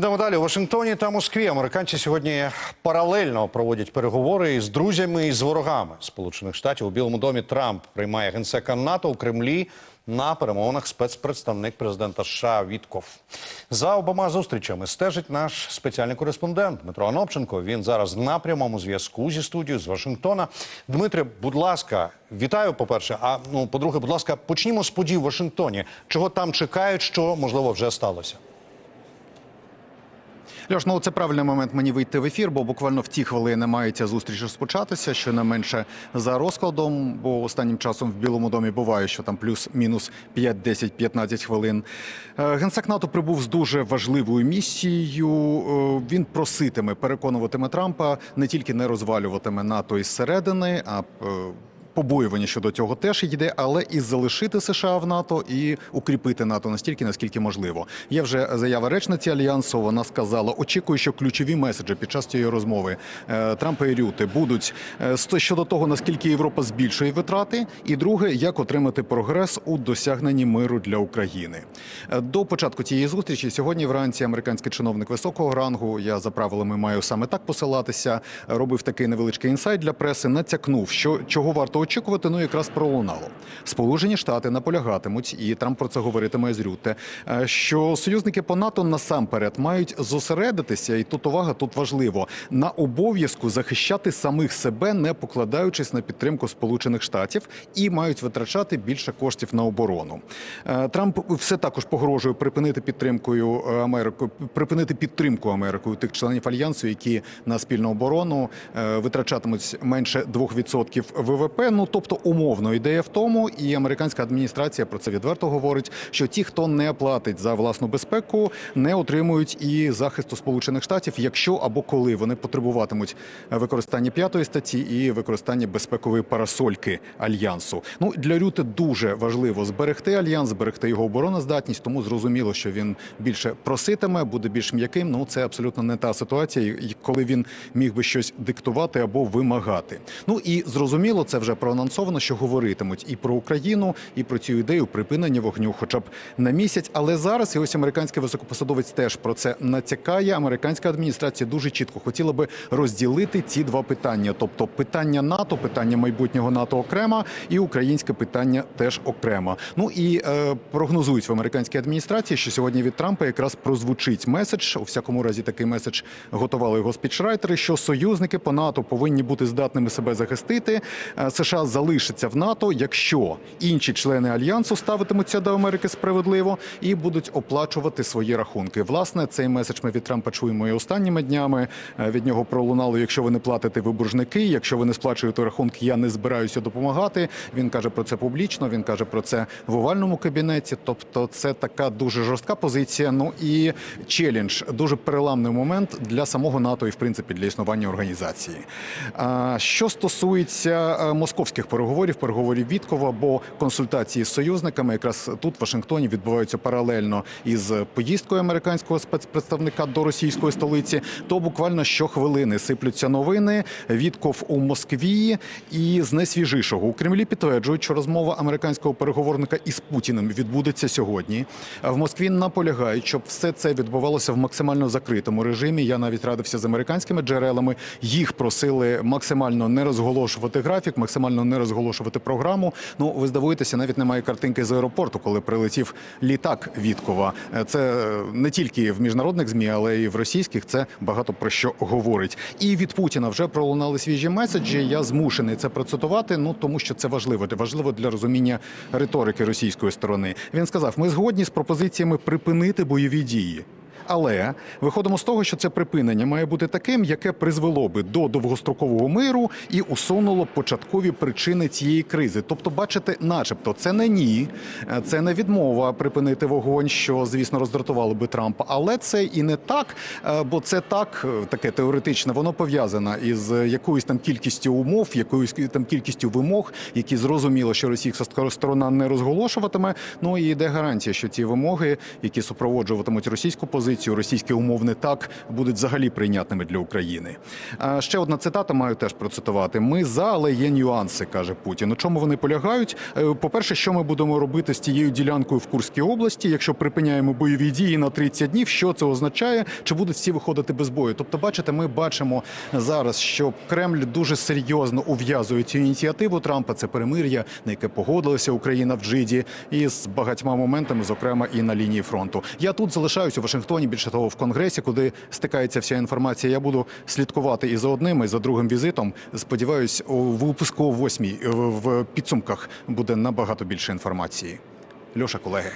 Ідемо далі. У Вашингтоні та Москві американці сьогодні паралельно проводять переговори із друзями і з ворогами Сполучених Штатів. У Білому домі Трамп приймає генсека НАТО у Кремлі. На перемовинах спецпредставник президента США Вітков за обома зустрічами стежить наш спеціальний кореспондент Дмитро Анопченко. Він зараз на прямому зв'язку зі студією з Вашингтона. Дмитре, будь ласка, вітаю. По перше, а ну по-друге, будь ласка, почнімо з подій в Вашингтоні. Чого там чекають, що можливо вже сталося? Льош, ну це правильний момент мені вийти в ефір, бо буквально в ті хвилини має ця зустріч розпочатися, що не менше за розкладом. Бо останнім часом в Білому домі буває, що там плюс-мінус 5, 10, 15 хвилин. Е, Генсек НАТО прибув з дуже важливою місією. Е, Він проситиме, переконуватиме Трампа не тільки не розвалюватиме НАТО із середини, а е, Побоювання щодо цього теж йде, але і залишити США в НАТО і укріпити НАТО настільки, наскільки можливо. Є вже заява речниці альянсу. Вона сказала: очікую, що ключові меседжі під час цієї розмови е, Трампа і Рюти будуть е, щодо того, наскільки Європа збільшує витрати, і друге, як отримати прогрес у досягненні миру для України. Е, До початку цієї зустрічі сьогодні вранці американський чиновник високого рангу. Я за правилами маю саме так посилатися. Робив такий невеличкий інсайт для преси. Натякнув, що чого варто очікувати. Ну якраз пролунало. Сполучені Штати наполягатимуть, і Трамп про це говоритиме з Рютте, е, що союзники по НАТО насамперед мають зосередитися, і тут увага тут важливо на обов'язку захищати самих себе, не покладаючись на підтримку Сполучених Штатів, і мають витрачати більше коштів на оборону. Е, Трамп все також погрожує припинити підтримкою е, Америку, припинити підтримку Америкою тих членів альянсу, які на спільну оборону витрачатимуть менше 2% ВВП. Ну тобто, умовно ідея в тому, і американська адміністрація про це відверто говорить, що ті, хто не платить за власну безпеку, не отримують і захисту Сполучених Штатів, якщо або коли вони потребуватимуть використання п'ятої статті і використання безпекової парасольки альянсу. Ну для Рюти дуже важливо зберегти альянс, зберегти його обороноздатність. Тому зрозуміло, що він більше проситиме, буде більш м'яким. Ну це абсолютно не та ситуація, коли він міг би щось диктувати або вимагати. Ну і зрозуміло, це вже проанонсовано, що говоритимуть і про Україну, і про цю ідею припинення вогню, хоча б на місяць. Але зараз і ось американський високопосадовець теж про це натякає. Американська адміністрація дуже чітко хотіла би розділити ці два питання: тобто питання НАТО, питання майбутнього НАТО окремо, і українське питання теж окремо. Ну і е, прогнозують в американській адміністрації, що сьогодні від Трампа якраз прозвучить меседж. У всякому разі, такий меседж готували його спічрайтери, що союзники по НАТО повинні бути здатними себе захистити. Е, США залишиться в НАТО, якщо інші члени альянсу ставитимуться до Америки справедливо і будуть оплачувати свої рахунки. Власне, цей меседж ми від Трампа чуємо і останніми днями. Е, Від нього пролунало: якщо ви не платите, ви боржники. Якщо ви не сплачуєте рахунки, я не збираюся допомагати. Він каже про це публічно. Він каже про це в овальному кабінеті. Тобто, це така дуже жорстка позиція. Ну і челендж, дуже переламний момент для самого НАТО і в принципі для існування організації. Що стосується е, московських переговорів, переговорів Віткова, бо консультації з союзниками якраз тут в Вашингтоні відбуваються паралельно із поїздкою американського спецпредставника до російської столиці, то буквально щохвилини сиплються новини. Вітков у Москві і з найсвіжішого у Кремлі підтверджують, що розмова американського переговорника із Путіним відбудеться сьогодні. В Москві наполягають, щоб все це відбувалося в максимально закритому режимі. Я навіть радився з американськими джерелами. Їх просили максимально не розголошувати графік, максимально не розголошувати програму. Ну ви здивуєтеся, навіть немає картинки з аеропорту, коли прилетів літак Віткова. Е, Це е, не тільки в міжнародних змі, але й в російських. Це багато про що говорить. І від Путіна вже пролунали свіжі меседжі. Я змушений це процитувати. Ну тому що це важливо. Важливо для розуміння риторики російської сторони. Він сказав: ми згодні з пропозиціями припинити бойові дії. Але виходимо з того, що це припинення має бути таким, яке призвело би до довгострокового миру і усунуло початкові причини цієї кризи. Тобто, бачите, начебто, це не ні, це не відмова припинити вогонь, що звісно роздратувало би Трампа. Але це і не так, е, бо це так е, таке теоретичне, воно пов'язане із якоюсь там кількістю умов, якоюсь там кількістю вимог, які зрозуміло, що російська сторона не розголошуватиме. Ну і йде гарантія, що ці вимоги, які супроводжуватимуть російську позицію, ці російські умовне так будуть взагалі прийнятними для України. Ще одна цитата маю теж процитувати: ми за, але є нюанси, каже Путін. У чому вони полягають? Е, По-перше, що ми будемо робити з тією ділянкою в Курській області, якщо припиняємо бойові дії на 30 днів, що це означає? Чи будуть всі виходити без бою? Тобто, бачите, ми бачимо зараз, що Кремль дуже серйозно ув'язує цю ініціативу Трампа. Це перемир'я, на яке погодилася Україна в Джиді, і з багатьма моментами, зокрема і на лінії фронту. Я тут залишаюсь у Вашингтоні, більше того, в Конгресі, куди стикається вся інформація. Я буду слідкувати і за одним, і за другим візитом. Сподіваюсь, у випуску о восьмій в в підсумках буде набагато більше інформації. Льоша, колеги.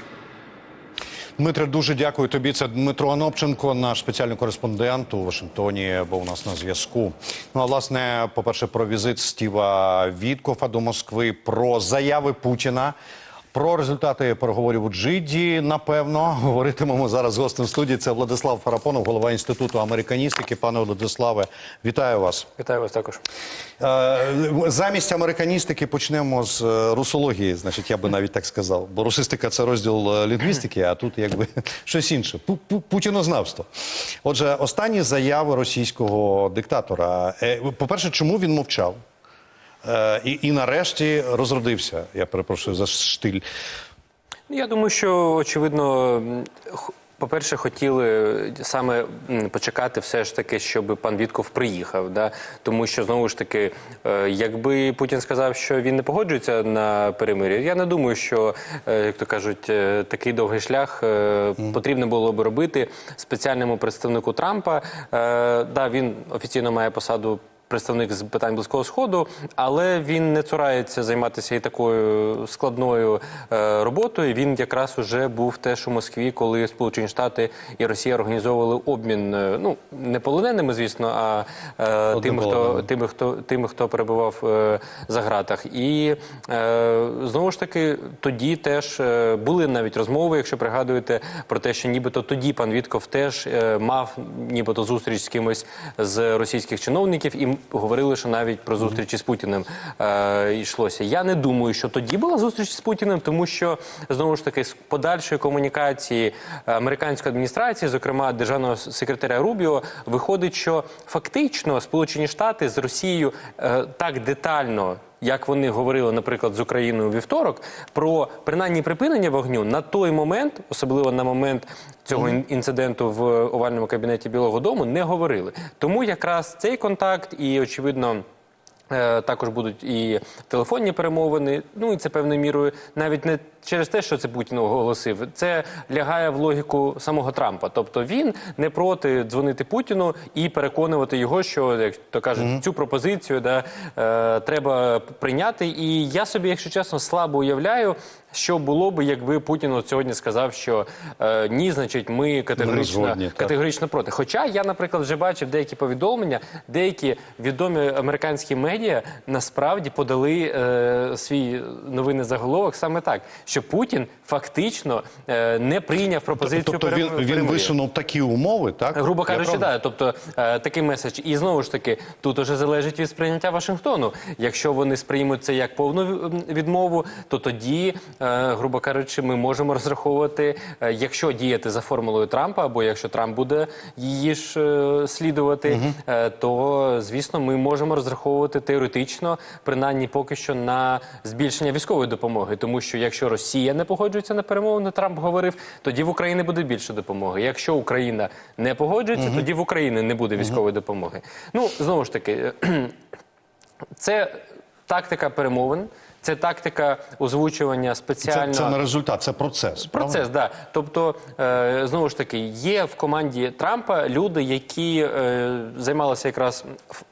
Дмитре, дуже дякую тобі. Це Дмитро Анопченко, наш спеціальний кореспондент у Вашингтоні, був у нас на зв'язку. Ну а власне, по-перше, про візит Стіва Віткофа до Москви, про заяви Путіна. Про результати переговорів у Джиді, напевно, говоритимемо зараз з гостем студії. Це Владислав Фарапонов, голова інституту американістики. Пане Владиславе, вітаю вас. Вітаю вас також. Е, Замість американістики почнемо з е, русології. Значить, я би навіть так сказав. Бо русистика це розділ е, лінгвістики, а тут якби щось інше. Пу- пу- Путінознавство. Отже, останні заяви російського диктатора. Е, По-перше, чому він мовчав? Е, І, і нарешті розродився. Я перепрошую за штиль. Ну, Я думаю, що очевидно, по-перше, хотіли саме почекати, все ж таки, щоб пан Вітков приїхав. Да? Тому що знову ж таки, е, якби Путін сказав, що він не погоджується на перемир'я, я не думаю, що е, як то кажуть, е, такий довгий шлях е, потрібно було би робити спеціальному представнику Трампа. Е, Да, він офіційно має посаду. Представник з питань близького сходу, але він не цурається займатися і такою складною е, роботою. Він якраз уже був теж у Москві, коли Сполучені Штати і Росія організовували обмін. е, Ну не полоненими, звісно, а е, тими, хто тими, хто тими, хто перебував е, за гратах. І знову ж таки, тоді теж були навіть розмови, якщо пригадуєте, про те, що нібито тоді пан Вітков теж мав нібито зустріч з кимось з російських чиновників, і говорили, що навіть про зустрічі з Путіним е, йшлося. Я не думаю, що тоді була зустріч з Путіним, тому що знову ж таки з подальшої комунікації американської адміністрації, зокрема державного секретаря Рубіо, виходить, що фактично Сполучені Штати з Росією е, так детально. Як вони говорили, наприклад, з Україною вівторок, про принаймні припинення вогню на той момент, особливо на момент цього інциденту в овальному кабінеті Білого Дому, не говорили. Тому якраз цей контакт і очевидно. Е, Також будуть і телефонні перемовини. Ну і це певною мірою навіть не через те, що це Путін оголосив. Це лягає в логіку самого Трампа. Тобто він не проти дзвонити Путіну і переконувати його, що як то кажуть, цю пропозицію да, е, треба прийняти. І я собі, якщо чесно, слабо уявляю. Що було би, якби Путін от сьогодні сказав, що е, ні, значить, ми категорично, згодні, категорично проти. Хоча я, наприклад, вже бачив деякі повідомлення, деякі відомі американські медіа насправді подали е, свій новинний заголовок саме так, що Путін фактично е, не прийняв пропозицію Тобто він, він висунув такі умови, так? Грубо кажучи, да. Тобто е, такий меседж. І знову ж таки, тут уже залежить від сприйняття Вашингтону. Якщо вони сприймуть це як повну відмову, то тоді, е, грубо кажучи, ми можемо розраховувати, е, якщо діяти за формулою Трампа, або якщо Трамп буде її ж е, слідувати, е, то звісно ми можемо розраховувати теоретично, принаймні поки що на збільшення військової допомоги. Тому що якщо Росія не погоджується на перемовини, Трамп говорив, тоді в Україні буде більше допомоги. Якщо Україна не погоджується, тоді в Україні не буде військової допомоги. Ну знову ж таки, це тактика перемовин. Це тактика озвучування Це, спеціально це не результат, це процес. Процес, да. Тобто, е, знову ж таки, є в команді Трампа люди, які е, займалися якраз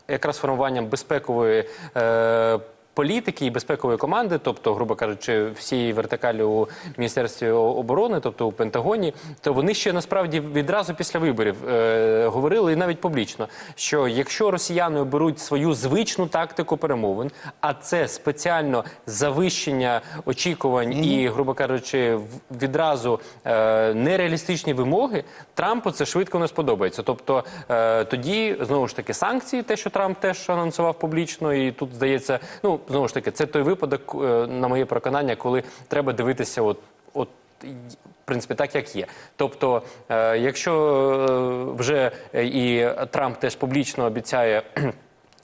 якраз формуванням безпекової. Е, Політики і безпекової команди, тобто, грубо кажучи, всі вертикалі у міністерстві оборони, тобто у Пентагоні, то вони ще насправді відразу після виборів е, говорили і навіть публічно, що якщо росіяни оберуть свою звичну тактику перемовин, а це спеціально завищення очікувань і, грубо кажучи, відразу е, нереалістичні вимоги, Трампу це швидко не сподобається. Тобто е, тоді знову ж таки санкції, те, що Трамп теж анонсував публічно, і тут здається, ну знову ж таки, це той випадок, е, на моє переконання, коли треба дивитися, от, от В принципі, так як є. Тобто, е, якщо е, вже і Трамп теж публічно обіцяє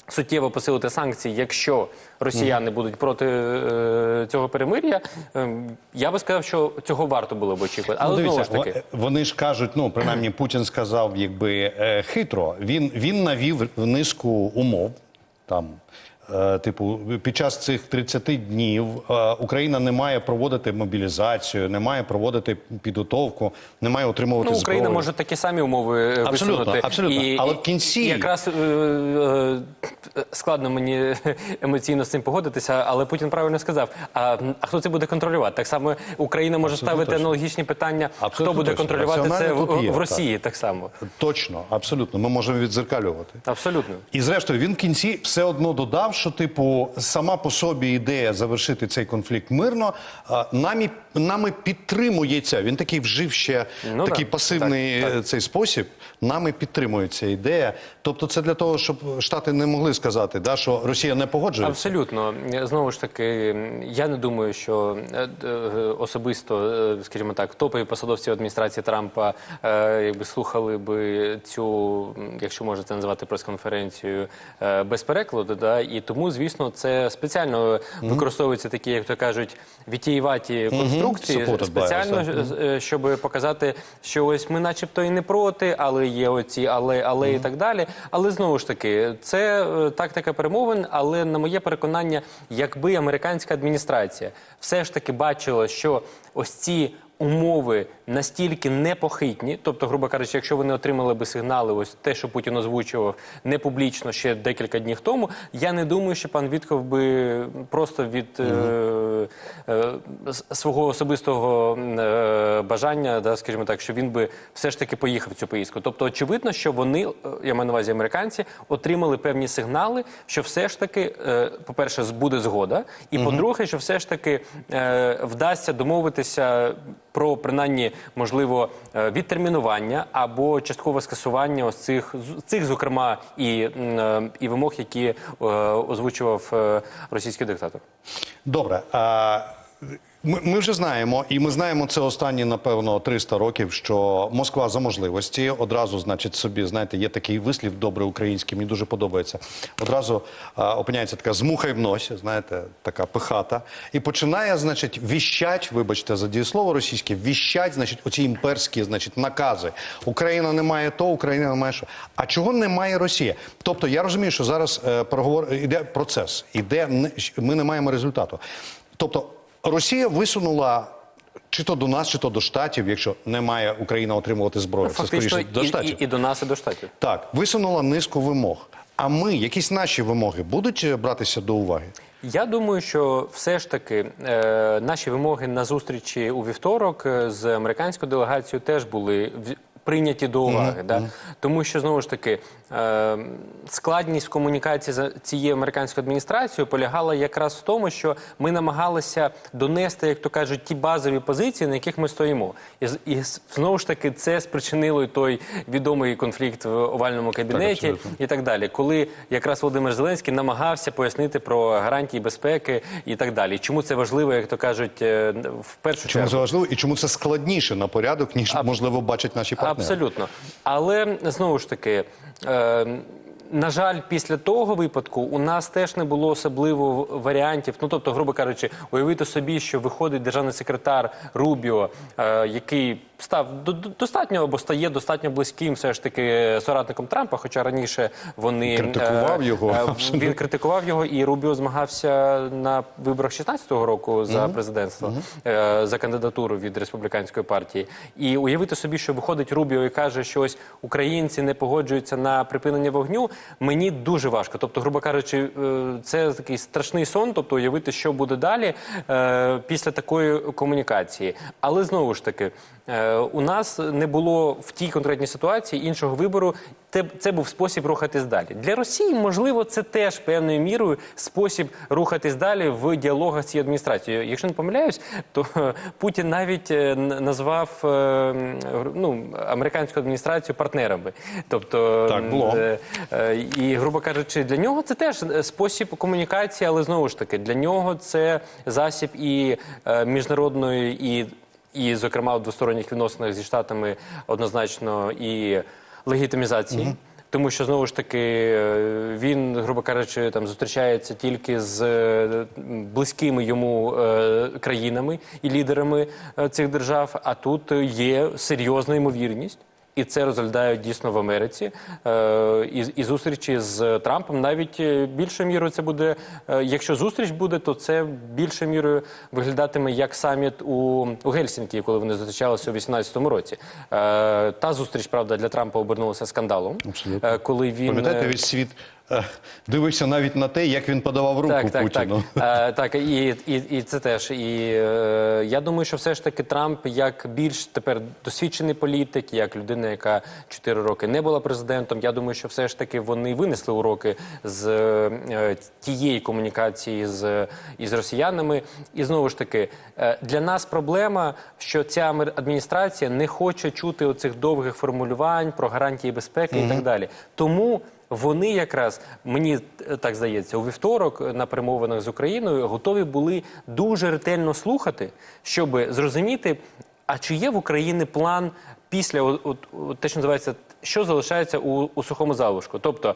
суттєво посилити санкції, якщо росіяни будуть проти е, цього перемир'я, е, я би сказав, що цього варто було б очікувати. Але Ну, знову ж таки, вони ж кажуть, ну принаймні Путін сказав, якби е, хитро. Він він навів низку умов там. Е, Типу, під час цих 30 днів е, Україна не має проводити мобілізацію, не має проводити підготовку, не має отримувати ну, Україна зброю. може такі самі умови е, Абсолютно, висунути. абсолютно. Але в кінці- і якраз складно мені емоційно з цим погодитися, але Путін правильно сказав. А, а хто це буде контролювати? Так само Україна може Абсолютно ставити точно. аналогічні питання. Абсолютно хто буде точно. контролювати це в, є, в так. Росії? Так само. Точно, абсолютно. Ми можемо відзеркалювати. Абсолютно. І зрештою він в кінці все одно додав, що типу сама по собі ідея завершити цей конфлікт мирно а, нами, підтримується. Він такий вжив ще Ну такий да, пасивний так, е, цей спосіб. Нами підтримується ідея. Тобто, це для того, щоб штати не могли сказати, да, що Росія не погоджується. Абсолютно. Знову ж таки, я не думаю, що е, е, особисто, скажімо так, топові посадовці адміністрації Трампа якби слухали би цю, якщо можна це називати прес-конференцію, без перекладу. Да? І тому, звісно, це спеціально використовуються такі, як то кажуть, вітієваті конструкції, Supported спеціально, е, щоб показати, що ось ми, начебто, і не проти, але є оці але, але і так далі. Але знову ж таки, це е, тактика перемовин. Але на моє переконання, якби американська адміністрація все ж таки бачила, що ось ці. Умови настільки непохитні, тобто, грубо кажучи, якщо вони отримали би сигнали, ось те, що Путін озвучував не публічно ще декілька днів тому, я не думаю, що пан Вітков би просто від е, е, свого особистого е, бажання, да, скажімо так, що він би все ж таки поїхав в цю поїздку. Тобто, очевидно, що вони, я маю на увазі американці, отримали певні сигнали, що все ж таки, е, по-перше, буде згода, і по-друге, що все ж таки е, вдасться домовитися про принаймні можливо е, відтермінування або часткове скасування ось цих цих, зокрема, і, е, і вимог, які е, озвучував російський диктатор. Добре. Ми, ми вже знаємо, і ми знаємо це останні, напевно, 300 років, що Москва за можливості одразу, значить, собі, знаєте, є такий вислів добрий український, мені дуже подобається. Одразу а, опиняється така змуха й в носі, знаєте, така пихата, і починає, значить, віщать, вибачте за дієслово російське, віщать, значить, оці імперські, значить, накази. Україна не має то, Україна не має що. А чого не має Росія? Тобто я розумію, що зараз е, переговор іде процес, іде ми не маємо результату. Тобто Росія висунула чи то до нас, чи то до штатів, якщо не має Україна отримувати зброю. Це скоріше до і, штатів. і, і до нас, і до штатів. Так, висунула низку вимог. А ми, якісь наші вимоги, будуть е, братися до уваги? Я думаю, що все ж таки е, наші вимоги на зустрічі у вівторок е, з американською делегацією теж були в- прийняті до уваги. Да? Тому що знову ж таки складність комунікації з цією американською адміністрацією полягала якраз в тому, що ми намагалися донести, як то кажуть, ті базові позиції, на яких ми стоїмо. І, і знову ж таки це спричинило той відомий конфлікт в овальному кабінеті абсолютно. і так далі, коли якраз Володимир Зеленський намагався пояснити про гарантії безпеки і так далі. Чому це важливо, як то кажуть, е, в першу Чому чергу? це важливо і чому це складніше на порядок, ніж можливо бачать наші партнери? Абсолютно. Але знову ж таки. Е, на жаль, після того випадку у нас теж не було особливо варіантів. Ну тобто, грубо кажучи, уявити собі, що виходить державний секретар Рубіо, е, який став до- до- достатньо або стає достатньо близьким, все ж таки соратником Трампа. Хоча раніше вони Критикував е, його, е. Він критикував його, і Рубіо змагався на виборах 16-го року за президентство е, за кандидатуру від республіканської партії. І уявити собі, що виходить Рубіо і каже, що ось українці не погоджуються на припинення вогню. Мені дуже важко. Тобто, грубо кажучи, е, це такий страшний сон. Тобто, уявити, що буде далі е, після такої комунікації. Але знову ж таки. Е, У нас не було в тій конкретній ситуації іншого вибору. Це, це був спосіб рухатись далі. Для Росії, можливо, це теж певною мірою спосіб рухатись далі в діалогах з цією адміністрацією. Якщо не помиляюсь, то е, Путін навіть е, назвав е, ну, американську адміністрацію партнерами. Тобто, Так, було. і, грубо кажучи, для нього це теж спосіб комунікації, але знову ж таки, для нього це засіб і міжнародної і. і, зокрема, в двосторонніх відносинах зі штатами однозначно і легітимізації. Тому що знову ж таки е, він, грубо кажучи, там зустрічається тільки з е, близькими йому е, країнами і лідерами цих держав. А тут є серйозна ймовірність. І це розглядають дійсно в Америці. Е, і, і зустрічі з Трампом навіть більше більшою мірою це буде. е, якщо зустріч буде, то це більшою мірою виглядатиме як саміт у, у Гельсінкі, коли вони зустрічалися у 2018 році. Е, та зустріч, правда, для Трампа обернулася скандалом. Абсолютно. Е, коли він Пам'ятаєте, е, весь світ е, дивився навіть на те, як він подавав руку так, так, Путіну. Так, е, так і, і, і це теж. І е, я думаю, що все ж таки Трамп, як більш тепер досвідчений політик, як людина, яка 4 роки не була президентом, я думаю, що все ж таки вони винесли уроки з е, тієї комунікації з із росіянами. І знову ж таки, е, для нас проблема, що ця адміністрація не хоче чути оцих довгих формулювань про гарантії безпеки і так далі. Тому. Вони якраз мені е, так здається, у вівторок на перемовинах з Україною готові були дуже ретельно слухати, щоб зрозуміти, а чи є в Україні план після от, от, от те, що називається, що залишається у, у сухому залишку. Тобто,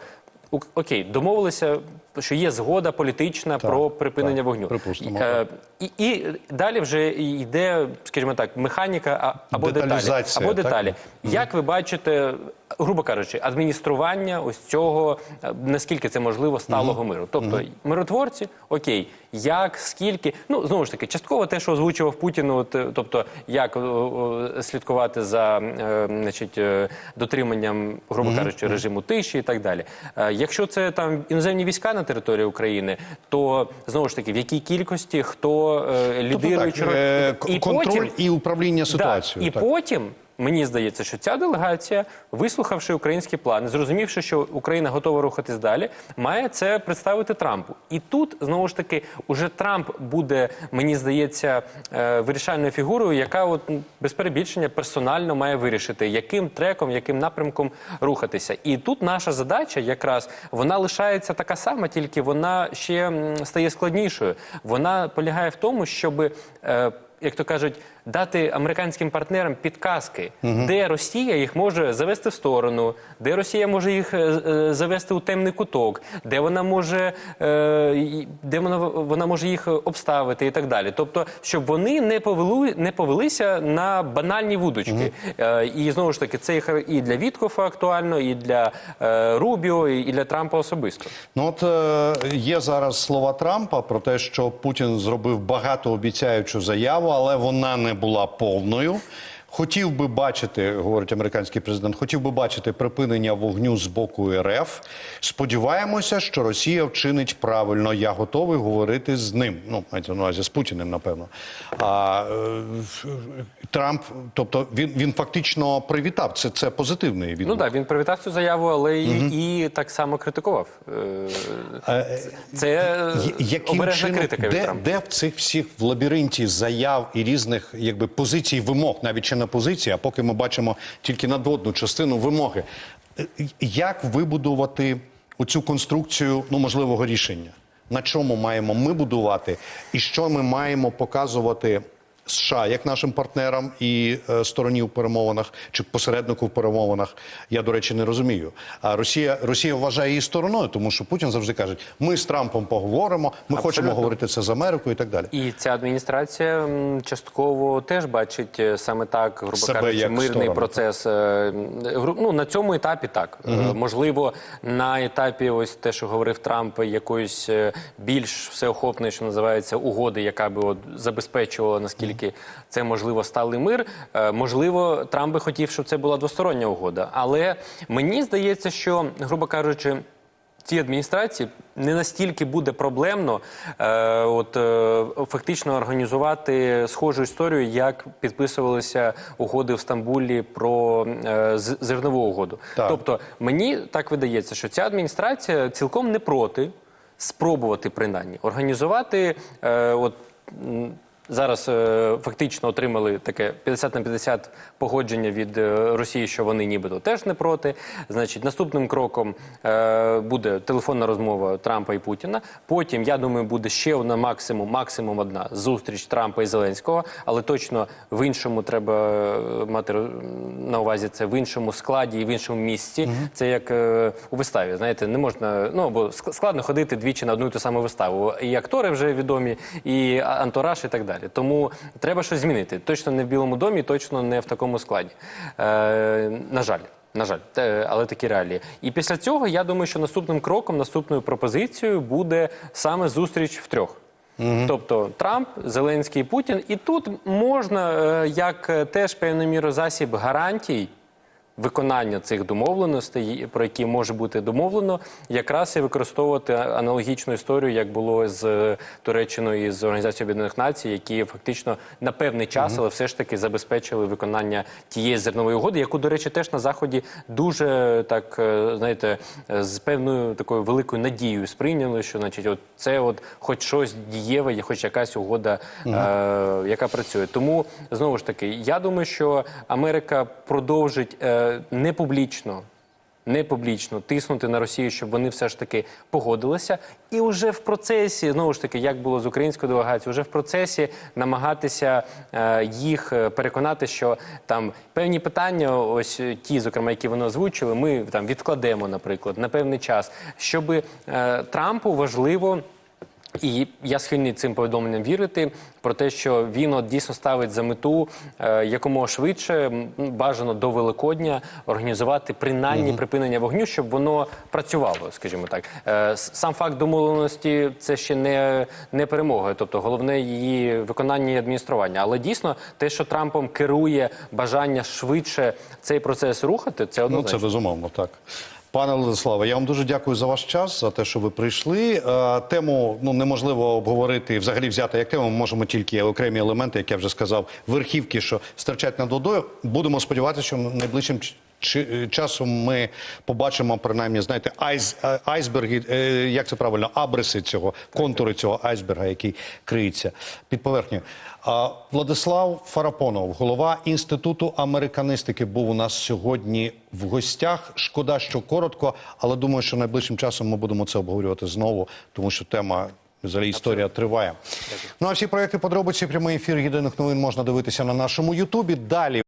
окей, домовилися, що є згода політична про припинення так, вогню. припустимо, Е, і, і далі вже йде, скажімо так, механіка або деталі. Або так? деталі. Як ви бачите, грубо кажучи, адміністрування ось цього, е, наскільки це можливо, сталого миру? Тобто миротворці, окей, як, скільки, ну знову ж таки, частково те, що озвучував Путін, от, е, тобто як о, о, слідкувати за е, значить, е, дотриманням, грубо кажучи, режиму тиші і так далі. Е, Якщо це там іноземні війська на території України, то знову ж таки, в якій кількості хто е, Тобто лідирує е, к- контроль і управління ситуацією. Да, і так. потім мені здається, що ця делегація, вислухавши українські плани, зрозумівши, що Україна готова рухатись далі, має це представити Трампу. І тут знову ж таки уже Трамп буде, мені здається, е, вирішальною фігурою, яка от без перебільшення персонально має вирішити, яким треком, яким напрямком рухатися. І тут наша задача, якраз вона лишається така сама, тільки вона ще стає складнішою. Вона полягає в тому, щоб е, як то кажуть, дати американським партнерам підказки, де Росія їх може завести в сторону, де Росія може їх е, е, завести у темний куток, де вона може, е, де вона, вона може їх обставити і так далі. Тобто, щоб вони не повели, не повелися на банальні вудочки. Е, і знову ж таки, це і для Віткофа актуально, і для Рубіо, і для Трампа особисто. Ну от є зараз слова Трампа про те, що Путін зробив багатообіцяючу заяву, але вона не була повною. Хотів би бачити, говорить американський президент, хотів би бачити припинення вогню з боку РФ. Сподіваємося, що Росія вчинить правильно. Я готовий говорити з ним. Ну, мається на увазі з Путіним, напевно. А е, Трамп, тобто він, він фактично привітав. Це, це позитивний відгук. Ну так, він привітав цю заяву, але і, і так само критикував. Е, Це Яким обережна чином, критика від де, Трампа. де в цих всіх в лабіринті заяв і різних якби позицій вимог, навіть ще не позиції, а поки ми бачимо тільки надводну частину вимоги. Е, Як вибудувати оцю конструкцію ну, можливого рішення? На чому маємо ми будувати, і що ми маємо показувати США як нашим партнерам і е, стороні в перемовинах чи посереднику в перемовинах? Я до речі не розумію. А Росія Росія вважає її стороною, тому що Путін завжди каже: ми з Трампом поговоримо, ми хочемо говорити це з Америкою і так далі. І ця адміністрація частково теж бачить е, саме так, грубо Себе кажучи, як мирний сторону. процес. е, Ну на цьому етапі так Е, можливо, на етапі, ось те, що говорив Трамп, якоїсь більш всеохопної, що називається, угоди, яка би от забезпечувала наскільки це можливо сталий мир. Е, Можливо, Трамп би хотів, щоб це була двостороння угода. Але мені здається, що, грубо кажучи. Цій адміністрації не настільки буде проблемно е, от, е, фактично організувати схожу історію, як підписувалися угоди в Стамбулі про е, зернову угоду. Так. Тобто мені так видається, що ця адміністрація цілком не проти спробувати принаймні організувати е, от. Зараз е, фактично отримали таке 50 на 50 погодження від е, Росії, що вони нібито теж не проти. Значить, наступним кроком е, буде телефонна розмова Трампа і Путіна. Потім, я думаю, буде ще одна максимум, максимум одна зустріч Трампа і Зеленського, але точно в іншому треба мати на увазі це в іншому складі і в іншому місці. Це як е, у виставі. Знаєте, не можна ну бо складно ходити двічі на одну і ту саму виставу. І актори вже відомі, і антураж, і так далі. Тому треба щось змінити. Точно не в Білому домі, точно не в такому складі. Е, на жаль. На жаль, але такі реалії. І після цього я думаю, що наступним кроком, наступною пропозицією буде саме зустріч втрьох. Тобто Трамп, Зеленський, Путін. І тут можна, е, як теж певною мірою засіб гарантій виконання цих домовленостей, про які може бути домовлено, якраз і використовувати аналогічну історію, як було з е, Туреччиною і з Організацією Об'єднаних Націй, які фактично на певний час, але все ж таки забезпечили виконання тієї зернової угоди, яку, до речі, теж на заході дуже так е, знаєте, е, з певною такою великою надією сприйняли, що значить, от це от хоч щось дієве, хоч якась угода, е, яка працює. Тому знову ж таки, я думаю, що Америка продовжить е, не публічно. Не публічно тиснути на Росію, щоб вони все ж таки погодилися, і вже в процесі, знову ж таки, як було з українською делегацією, вже в процесі намагатися е, їх е, переконати, що там певні питання, ось ті, зокрема, які вони озвучили, ми там відкладемо, наприклад, на певний час, щоб е, Трампу важливо. І я схильний цим повідомленням вірити про те, що він от дійсно ставить за мету е, якомога швидше, бажано до Великодня, організувати принаймні припинення вогню, щоб воно працювало, скажімо так. Е, сам факт домовленості це ще не, не перемога, тобто головне її виконання і адміністрування. Але дійсно, те, що Трампом керує бажання швидше цей процес рухати, це Ну, це безумовно так. Пане Владиславе, я вам дуже дякую за ваш час, за те, що ви прийшли. Е, Тему ну неможливо обговорити, взагалі взяти як тему. Ми можемо тільки окремі елементи, як я вже сказав, верхівки, що стирчать над водою. Будемо сподіватися, що найближчим чи- часом ми побачимо принаймні, знаєте, айз, е, айсберги, е, як це правильно, абриси цього, контури цього айсберга, який криється під поверхнею. Владислав Фарапонов, голова інституту американистики, був у нас сьогодні в гостях. Шкода, що коротко, але думаю, що найближчим часом ми будемо це обговорювати знову, тому що тема. Взагалі історія триває. Ну а всі проекти подробиці прямий ефір єдиних новин можна дивитися на нашому Ютубі. Далі